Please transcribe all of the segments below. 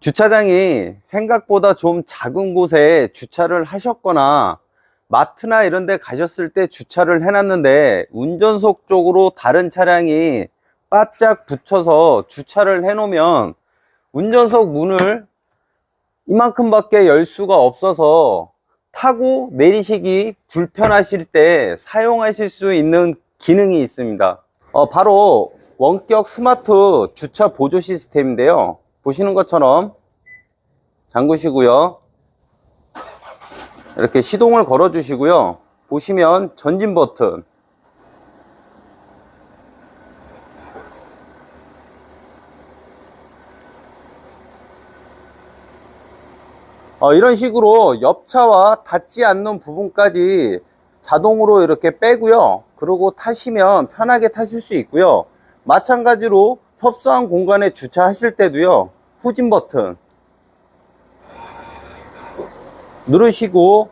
주차장이 생각보다 좀 작은 곳에 주차를 하셨거나 마트나 이런 데 가셨을 때 주차를 해놨는데 운전석 쪽으로 다른 차량이 바짝 붙여서 주차를 해놓으면 운전석 문을 이만큼밖에 열 수가 없어서 타고 내리시기 불편하실 때 사용하실 수 있는 기능이 있습니다. 어, 바로 원격 스마트 주차 보조 시스템인데요. 보시는 것처럼 잠그시고요. 이렇게 시동을 걸어 주시고요. 보시면 전진 버튼. 어, 이런 식으로 옆차와 닿지 않는 부분까지 자동으로 이렇게 빼고요. 그리고 타시면 편하게 타실 수 있고요. 마찬가지로 협소한 공간에 주차하실 때도요. 후진 버튼 누르시고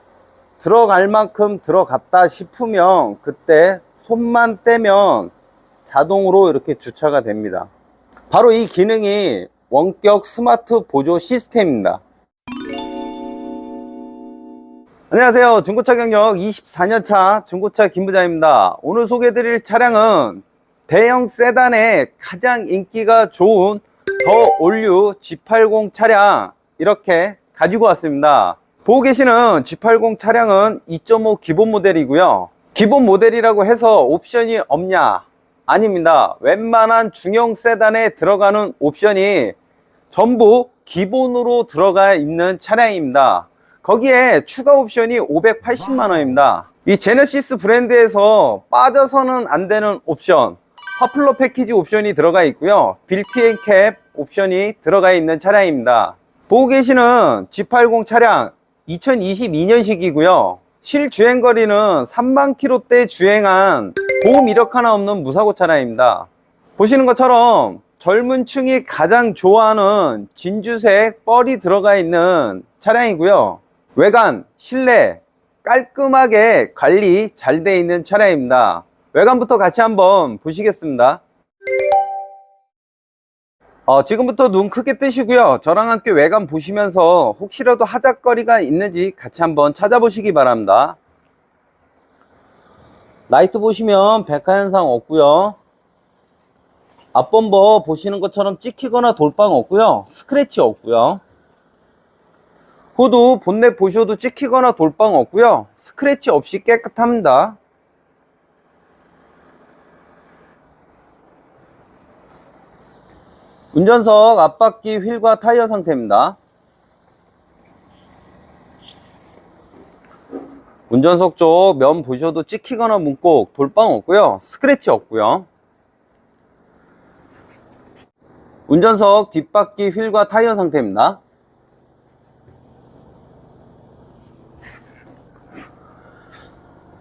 들어갈 만큼 들어갔다 싶으면 그때 손만 떼면 자동으로 이렇게 주차가 됩니다. 바로 이 기능이 원격 스마트 보조 시스템입니다. 안녕하세요. 중고차 경력 24년차 중고차 김부장입니다. 오늘 소개해드릴 차량은 대형 세단의 가장 인기가 좋은 더 올류 G80 차량 이렇게 가지고 왔습니다. 보고 계시는 G80 차량은 2.5 기본 모델이고요. 기본 모델이라고 해서 옵션이 없냐? 아닙니다. 웬만한 중형 세단에 들어가는 옵션이 전부 기본으로 들어가 있는 차량입니다. 거기에 추가 옵션이 580만 원입니다. 이 제네시스 브랜드에서 빠져서는 안 되는 옵션, 파플러 패키지 옵션이 들어가 있고요. 빌트인 캡 옵션이 들어가 있는 차량입니다. 보고 계시는 G80 차량 2022년식이고요. 실주행 거리는 3만 킬로대 주행한 보험 이력 하나 없는 무사고 차량입니다. 보시는 것처럼 젊은 층이 가장 좋아하는 진주색 뻘이 들어가 있는 차량이고요. 외관, 실내 깔끔하게 관리 잘 돼 있는 차량입니다. 외관부터 같이 한번 보시겠습니다. 어, 지금부터 눈 크게 뜨시고요. 저랑 함께 외관 보시면서 혹시라도 하작거리가 있는지 같이 한번 찾아보시기 바랍니다. 라이트 보시면 백화 현상 없고요. 앞범버 보시는 것처럼 찍히거나 돌빵 없고요. 스크래치 없고요. 후드 본넷 보셔도 찍히거나 돌빵 없고요. 스크래치 없이 깨끗합니다. 운전석 앞바퀴 휠과 타이어 상태입니다. 운전석 쪽 면 보셔도 찍히거나 문콕 돌빵 없고요. 스크래치 없고요. 운전석 뒷바퀴 휠과 타이어 상태입니다.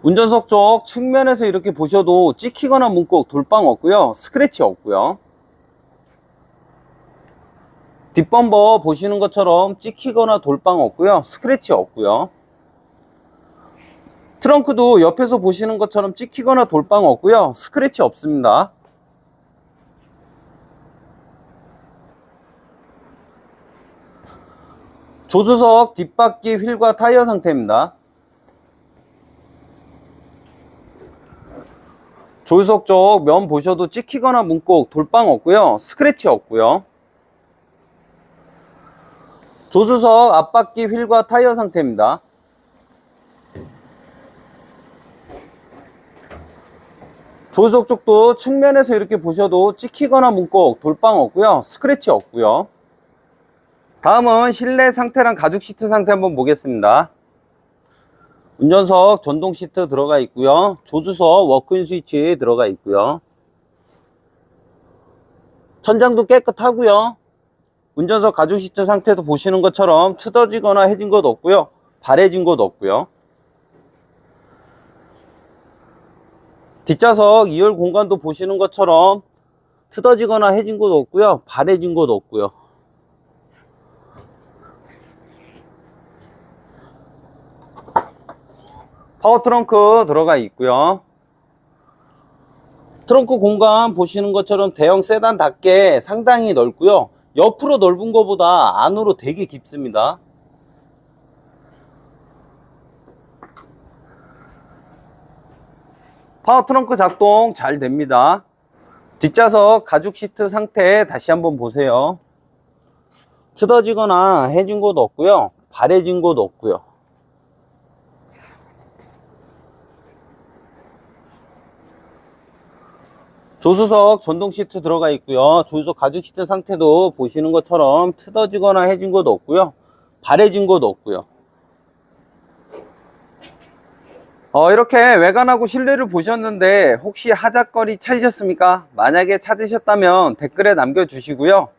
운전석 쪽 측면에서 이렇게 보셔도 찍히거나 문콕 돌빵 없고요. 스크래치 없고요. 뒷범버 보시는 것처럼 찍히거나 돌빵 없고요. 스크래치 없고요. 트렁크도 옆에서 보시는 것처럼 찍히거나 돌빵 없고요. 스크래치 없습니다. 조수석 뒷바퀴 휠과 타이어 상태입니다. 조수석 쪽 면 보셔도 찍히거나 문콕 돌빵 없고요. 스크래치 없고요. 조수석 앞바퀴 휠과 타이어 상태입니다. 조수석 쪽도 측면에서 이렇게 보셔도 찍히거나 문콕 돌빵 없고요. 스크래치 없고요. 다음은 실내 상태랑 가죽 시트 상태 한번 보겠습니다. 운전석 전동 시트 들어가 있고요. 조수석 워크인 스위치 들어가 있고요. 천장도 깨끗하고요. 운전석 가죽 시트 상태도 보시는 것처럼 트어지거나 해진 것 없고요. 바래진 것 없고요. 뒷좌석 2열 공간도 보시는 것처럼 트어지거나 해진 것 없고요. 바래진 것 없고요. 파워 트렁크 들어가 있고요. 트렁크 공간 보시는 것처럼 대형 세단답게 상당히 넓고요. 옆으로 넓은 것보다 안으로 되게 깊습니다. 파워 트렁크 작동 잘 됩니다. 뒷좌석 가죽 시트 상태 다시 한번 보세요. 틀어지거나 해진 곳 없고요. 바래진 곳 없고요. 조수석 전동 시트 들어가 있고요. 조수석 가죽 시트 상태도 보시는 것처럼 틀어지거나 해진 곳 없고요. 바래진 곳 없고요. 어, 이렇게 외관하고 실내를 보셨는데 혹시 하작거리 찾으셨습니까? 만약에 찾으셨다면 댓글에 남겨주시고요.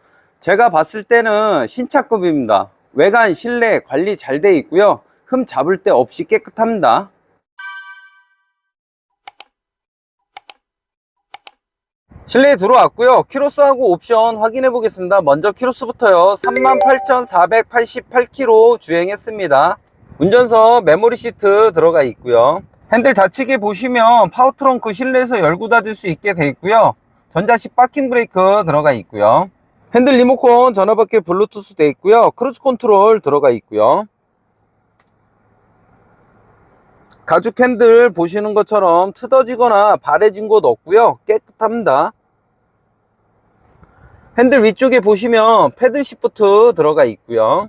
제가 봤을 때는 신차급입니다. 외관, 실내 관리 잘 돼 있고요. 흠 잡을 데 없이 깨끗합니다. 실내에 들어왔고요. 키로수하고 옵션 확인해 보겠습니다. 먼저 키로수부터요. 38,488km 주행했습니다. 운전석 메모리 시트 들어가 있고요. 핸들 좌측에 보시면 파워 트렁크 실내에서 열고 닫을 수 있게 돼 있고요. 전자식 파킹 브레이크 들어가 있고요. 핸들 리모컨 전화받기 블루투스 돼 있고요. 크루즈 컨트롤 들어가 있고요. 가죽 핸들 보시는 것처럼 트어지거나 바래진 곳 없고요. 깨끗합니다. 핸들 위쪽에 보시면 패들 시프트 들어가 있고요.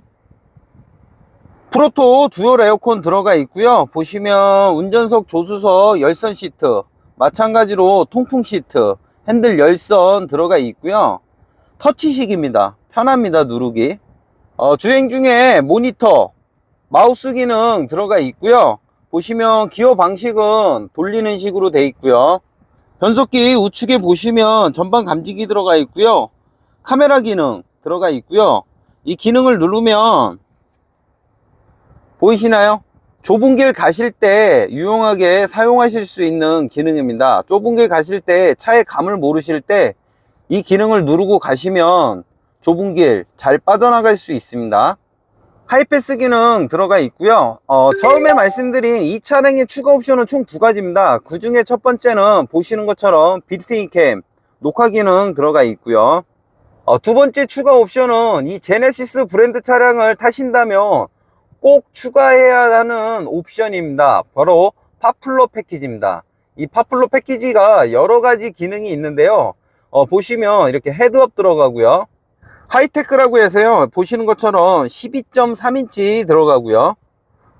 프로토 듀얼 에어컨 들어가 있고요. 보시면 운전석 조수석 열선 시트, 마찬가지로 통풍 시트, 핸들 열선 들어가 있고요. 터치식입니다. 편합니다, 누르기. 어, 주행 중에 모니터, 마우스 기능 들어가 있고요. 보시면 기어 방식은 돌리는 식으로 되어 있고요. 변속기 우측에 보시면 전방 감지기 들어가 있고요. 카메라 기능 들어가 있고요. 이 기능을 누르면 보이시나요? 좁은 길 가실 때 유용하게 사용하실 수 있는 기능입니다. 좁은 길 가실 때 차의 감을 모르실 때 이 기능을 누르고 가시면 좁은 길 잘 빠져나갈 수 있습니다. 하이패스 기능 들어가 있고요. 어, 처음에 말씀드린 이 차량의 추가 옵션은 총 두 가지입니다. 그 중에 첫 번째는 보시는 것처럼 비트인 캠 녹화 기능 들어가 있고요. 어, 두 번째 추가 옵션은 이 제네시스 브랜드 차량을 타신다면 꼭 추가해야 하는 옵션입니다. 바로 파플로 패키지입니다. 이 파플로 패키지가 여러 가지 기능이 있는데요. 어, 보시면 이렇게 헤드업 들어가고요. 하이테크라고 해서요. 보시는 것처럼 12.3인치 들어가고요.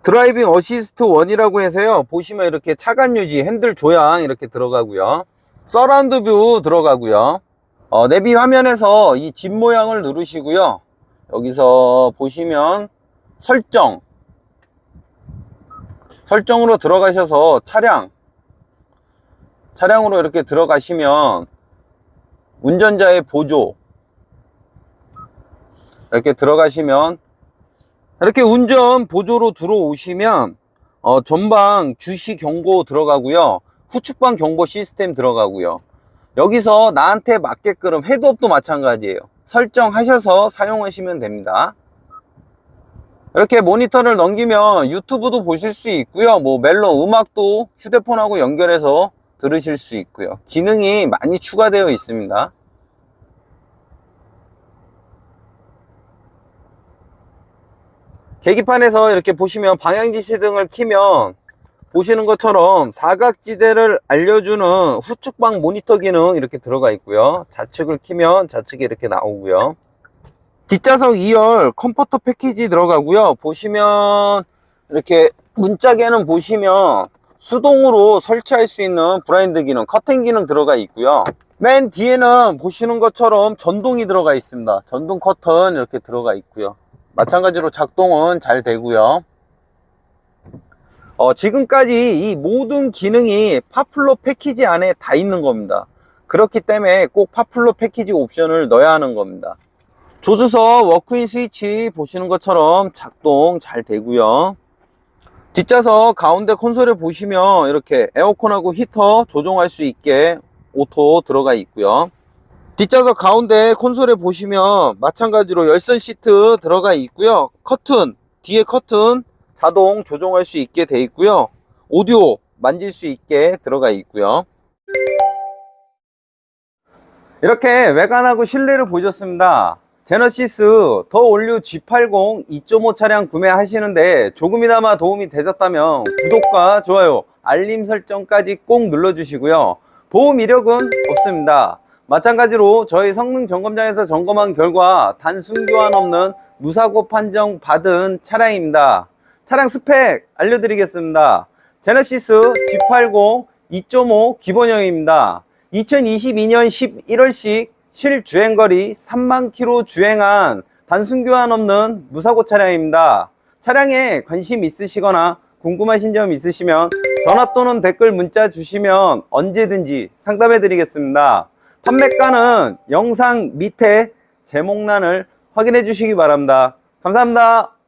드라이빙 어시스트 1이라고 해서요. 보시면 이렇게 차간 유지, 핸들 조향 이렇게 들어가고요. 서라운드 뷰 들어가고요. 어, 내비 화면에서 이 집 모양을 누르시고요. 여기서 보시면 설정. 설정으로 들어가셔서 차량. 차량으로 이렇게 들어가시면 운전자의 보조. 이렇게 들어가시면 이렇게 운전 보조로 들어오시면 어, 전방 주시 경고 들어가고요. 후측방 경보 시스템 들어가고요 여기서 나한테 맞게끔 헤드업도 마찬가지예요 설정하셔서 사용하시면 됩니다 이렇게 모니터를 넘기면 유튜브도 보실 수 있고요. 뭐 멜로 음악도 휴대폰하고 연결해서 들으실 수 있고요. 기능이 많이 추가되어 있습니다. 계기판에서 이렇게 보시면 방향지시 등을 키면 보시는 것처럼 사각지대를 알려주는 후측방 모니터 기능 이렇게 들어가 있고요. 좌측을 키면 좌측이 이렇게 나오고요. 뒷좌석 2열 컴포터 패키지 들어가고요. 보시면 이렇게 문짝에는 보시면 수동으로 설치할 수 있는 브라인드 기능, 커튼 기능 들어가 있고요. 맨 뒤에는 보시는 것처럼 전동이 들어가 있습니다. 전동 커튼 이렇게 들어가 있고요. 마찬가지로 작동은 잘 되고요. 어, 지금까지 이 모든 기능이 파플로 패키지 안에 다 있는 겁니다. 그렇기 때문에 꼭 파플로 패키지 옵션을 넣어야 하는 겁니다. 조수석 워크인 스위치 보시는 것처럼 작동 잘 되고요 뒷좌석 가운데 콘솔에 보시면 이렇게 에어컨하고 히터 조정할 수 있게 오토 들어가 있고요 뒷좌석 가운데 콘솔에 보시면 마찬가지로 열선 시트 들어가 있고요 커튼 뒤에 커튼 자동 조정할 수 있게 돼 있고요 오디오 만질 수 있게 들어가 있고요 이렇게 외관하고 실내를 보셨습니다 제너시스 더 올류 G80 2.5 차량 구매하시는데 조금이나마 도움이 되셨다면 구독과 좋아요, 알림 설정까지 꼭 눌러주시고요. 보험 이력은 없습니다. 마찬가지로 저희 성능 점검장에서 점검한 결과 단순 교환 없는 무사고 판정 받은 차량입니다. 차량 스펙 알려드리겠습니다. 제너시스 G80 2.5 기본형입니다. 2022년 11월식 실주행거리 3만 킬로 주행한 단순 교환 없는 무사고 차량입니다. 차량에 관심 있으시거나 궁금하신 점 있으시면 전화 또는 댓글 문자 주시면 언제든지 상담해 드리겠습니다. 판매가는 영상 밑에 제목란을 확인해 주시기 바랍니다. 감사합니다.